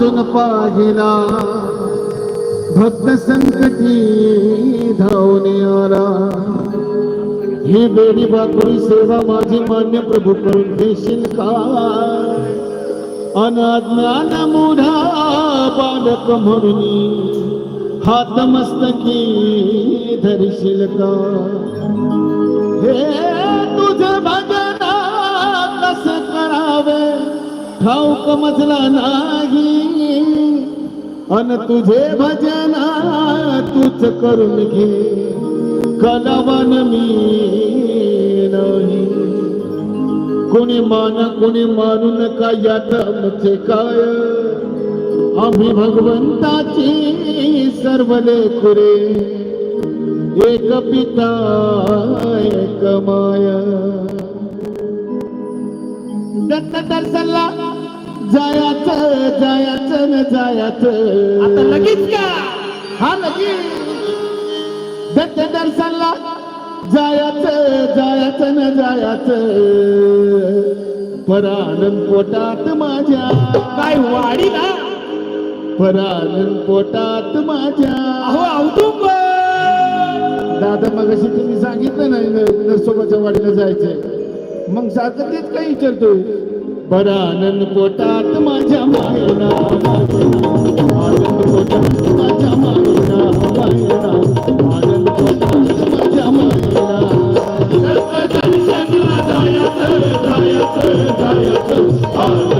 वाचून पाहिला. भक्त संकटी धावून आला. ही बेडी बाकरी सेवा माझी मान्य प्रभू करून देशील का? अनाज्ञान मुढा बालक म्हणून हात मस्तकी धरशील का? हे तुझे भजन कस करावे? ठाऊक मजला नाही. अन तुझे भजन तूच करून घे. कलवन मी नाही. कोणी मान कोणी मानू नका यात आमचे काय? आम्ही भगवंताची सर्व लेखुरे. एक पिता एक माया. दत्त दर्शनला जायाचं जायाचं न जायाचं. आता लगेच का? हा लगेच. दत्त दर्शनला जायाचं जायाचं न जायाचं. परानंद पोटात माझ्या. काय वाडी ना? परानंद पोटात माझ्या. अहो औदुंब दादा मग तुम्ही सांगितलं नाही नरसोबाच्या वाडीला जायचंय. मग सारखं तेच काही विचारतोय? परानंद पोटात माझ्या मायना आनंद पोटात माझ्या मायना मायना आनंद पोटात माझ्या मायना गेलो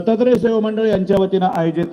दत्तात्रय सेवा मंडळ यांच्या वतीनं आयोजित